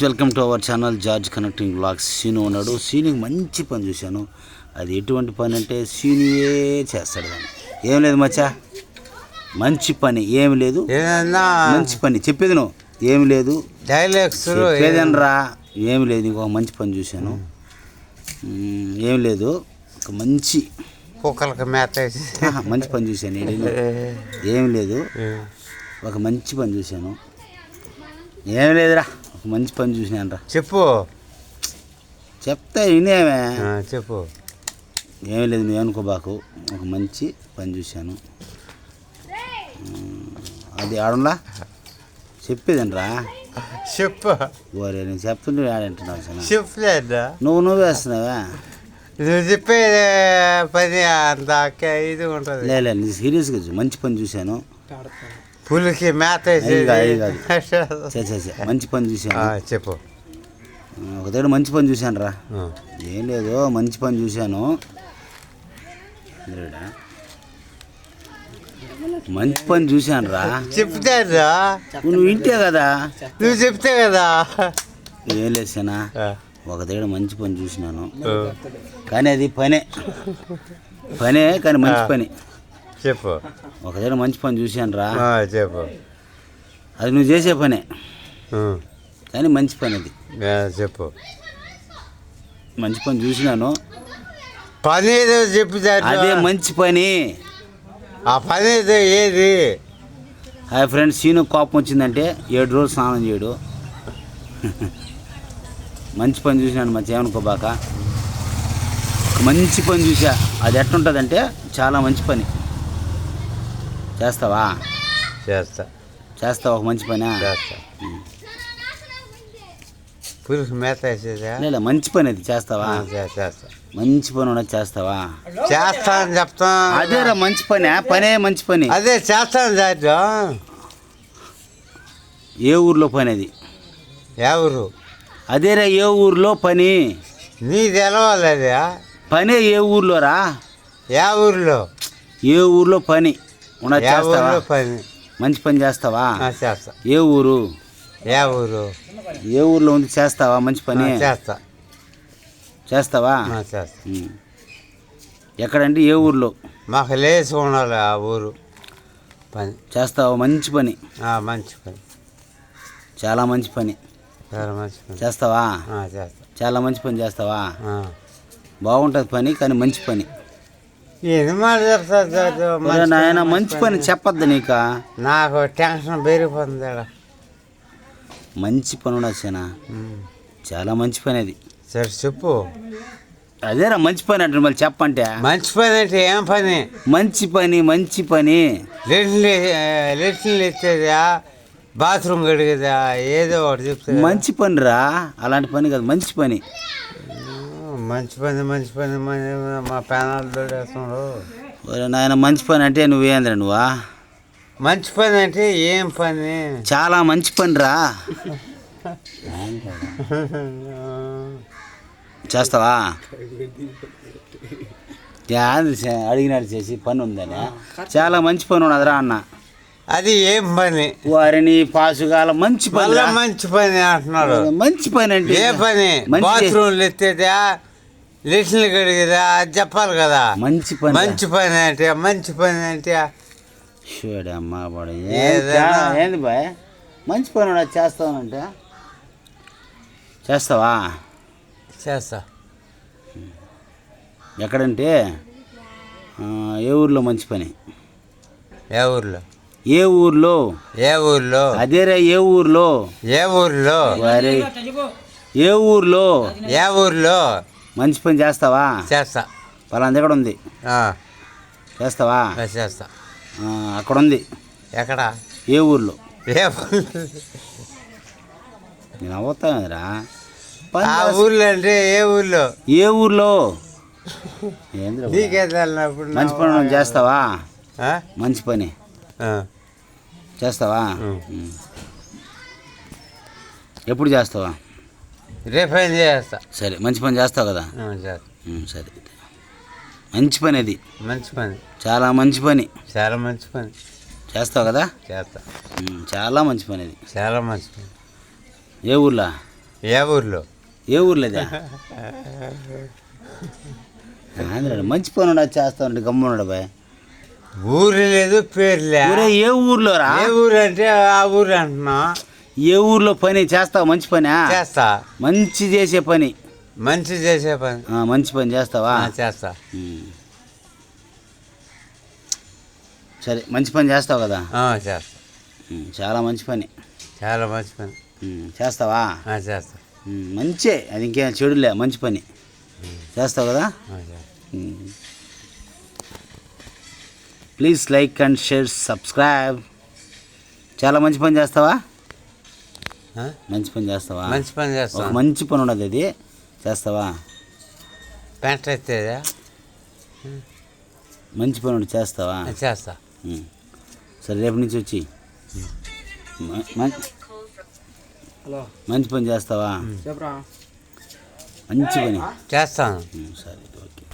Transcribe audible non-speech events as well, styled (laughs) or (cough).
Welcome to our channel George connecting blogs Seenu ఉన్నాడు. సీనుకి మంచి పని చూశాను. అది ఎటువంటి పని అంటే సీనియే చేస్తాడు దాన్ని. ఏం లేదు మచ్చా? మంచి పని. ఏమి లేదు. మంచి పని. చెప్పేది నువ్వు. ఏమి లేదు. డైలాగ్స్ చెప్పేదనరా. ఏమి లేదు. ఇంకొక మంచి పని చూశాను. ఏం లేదు. ఒక మంచి కుక్కలకి మేత మంచి పని చూశాను. ఏం (laughs) ఏం లేదు. ఒక మంచి పని చూశాను. ఏం లేదురా. మంచి పని చూసినాను రా చెప్పు. చెప్తా వినేమే చెప్పు. ఏమీ లేదు నువ్వు అనుకోబాకు ఒక మంచి పని చూశాను. అది ఆడంలా చెప్పేదండ్రా చెప్పు. ఓరే నేను చెప్తుంటే ఆడంటున్నావు చెప్పలేదా నువ్వు నువ్వు వేస్తున్నావా? నువ్వు చెప్పే పని అంత కే- ఇది ఉంటుంది. లే లే నేను సీరియస్గా చూ- మంచి పని చూశాను. పులికి మేత. (laughs) మంచి పని చూశాను. ఆ, చెప్పు. ఒక దగ్గర మంచి పని చూశాను రా. ఏం లేదు మంచి పని చూశాను. మంచి పని చూశాను రా. చెప్తారా నువ్వు వింటే కదా. నువ్వు చెప్తే కదా. ఏం లేదు సేనా. ఆ, ఒక దగ్గర మంచి పని చూసినాను. కానీ అది పనే. పనే కానీ మంచి పని. చెప్పు. ఒక దగ్గర మంచి పని చూశాను రా. ఆ, చెప్పు. అది నువ్వు చేసే పనే. ఆ, కానీ మంచి పని అది. ఆ, చెప్పు. మంచి పని చూసినాను. పని ఏదో చెప్తారు అదే మంచి పని. ఆ పని ఏదో ఏది? హాయ్ ఫ్రెండ్స్ సీను కోపం వచ్చిందంటే ఏడు రోజులు స్నానం చేయడు. మంచి పని చూసినాను మంచి ఏమనుకోబాక మంచి పని చూసా. అది ఎట్లుంటుందంటే చాలా మంచి పని. చేస్తావా? చేస్తా. చేస్తావా ఒక మంచి పని? చేస్తా. పులుసు మేత వేసేదా? లేదా మంచి పని అది చేస్తావా? చేస్తా. మంచి పని ఉన్నది చేస్తావా? చేస్తా అని చెప్తా. అదేరా మంచి పని పనే మంచి పని. అదే చేస్తాను దాంట్లో ఏ ఊర్లో పని అది? ఎవరు అదేరా ఏ ఊర్లో పని? నీ తెలవాలి అది. పనే ఏ ఊర్లోరా ఏ ఊరిలో? ఏ ఊర్లో పని? చేస్తావా? పని? మంచి పని చేస్తావా? చేస్తా. ఏ ఊరు? ఏ ఊరు? ఏ ఊర్లో ఉంది? చేస్తావా మంచి పని? చేస్తా. చేస్తావా? చేస్తా. ఎక్కడంటే ఏ ఊర్లో? మాకు లేచి ఉండాలి ఆ ఊరు పని. చేస్తావా మంచి పని? మంచి పని. చాలా మంచి పని. చాలా మంచి పని. చేస్తావా? చేస్తా. చాలా మంచి పని చేస్తావా. బాగుంటుంది పని కానీ మంచి పని. నాయన మంచి పని చెప్పొద్దు నీక. నాకు టెన్షన్ పెరిగిపోతుంది. మంచి పని ఉండొచ్చేనా. చాలా మంచి పని అది. సరే చెప్పు. అదేరా మంచి పని అంటే మళ్ళీ చెప్పంటే. మంచి పని అంటే ఏం పని? మంచి పని మంచి పని. లెట్లు లెట్లు ఎత్తేదా బాత్రూమ్ కడిగేదా? ఏదో ఒకటి చెప్తా మంచి పని రా అలాంటి పని కాదు మంచి పని. మంచి పని మంచి పని మా పేనాలు దొడేస్తున్నాడు ఒరే నాయన మంచి పని అంటే నువ్వేంద్ర నువ్వా? మంచి పని అంటే ఏం పని? చాలా మంచి పని రా చేస్తావా అడిగినాడు చేసి పని ఉందని. చాలా మంచి పని ఉన్నదిరా అన్న. అది ఏం పని? వారిని పాసుగాల మంచి పని. మంచి పని అంటున్నాడు. మంచి పని అంటే ఏ పని? బాత్రూమ్లు ఎత్తేదా? లెట్లు కడిగేదా అది చెప్పాలి కదా. మంచి పని. మంచి పని అంటే మంచి పని అంటే. చూడమ్మా వాడు ఏంది బాయ్? మంచి పని చేస్తానంటే? చేస్తావా? చేస్తా. ఎక్కడంటే ఏ ఊర్లో మంచి పని? ఏ ఊర్లో? ఏ ఊర్లో? ఏ ఊర్లో? అదేరా ఏ ఊర్లో? ఏ ఊర్లో? ఏ ఊర్లో? ఏ ఊర్లో? మంచి పని చేస్తావా? చేస్తా. పలానా దగ్గర ఉంది. చేస్తావా? చేస్తా. అక్కడ ఉంది ఎక్కడ? ఏ ఊర్లో? నేను అవుతానురా ఆ ఊర్లో అంటే ఏ ఊర్లో? ఏ ఊర్లో? మంచి పని చేస్తావా? మంచి పని. చేస్తావా. ఎప్పుడు చేస్తావా? ఏం చేస్తా. సరే మంచి పని చేస్తావు కదా? సరే. మంచి పని అది మంచి పని. చాలా మంచి పని. చాలా మంచి పని. చేస్తావు కదా? చేస్తా. చాలా మంచి పని అది చాలా మంచి పని. ఏ ఊర్లో? ఏ ఊర్లో? ఏ ఊర్లేదా ఆంధ్రాలో మంచి పని ఉండదు చేస్తా ఉండే గమ్మున్నాడు బాయ్. ఊరు లేదు పేరు లే. ఊరే ఏ ఊర్లో రా ఏ ఊరు అంటే ఆ ఊరు అంటున్నా ఏ ఊర్లో పని చేస్తావు మంచి పని? చేస్తా. మంచి చేసే పని. మంచి చేసే పని. మంచి పని చేస్తావా? చేస్తా. సరే మంచి పని చేస్తావు కదా? చేస్తా. చాలా మంచి పని. చాలా మంచి పని. చేస్తావా? చేస్తా. మంచే. అది ఇంకేం చెడులే మంచి పని. చేస్తావు కదా? Please like and share subscribe. చాలా మంచి పని చేస్తావా? మంచి పని చేస్తావా? మంచి పని చేస్తా ఒక మంచి పని ఉండదు అది చేస్తావా? పెంట ఎత్తేదా మంచి పని ఉండదు చేస్తావా? చేస్తా. సరే రేపు నుంచి వచ్చి. హలో. మంచి పని చేస్తావా? మంచి పని. చేస్తాను. సరే ఓకే.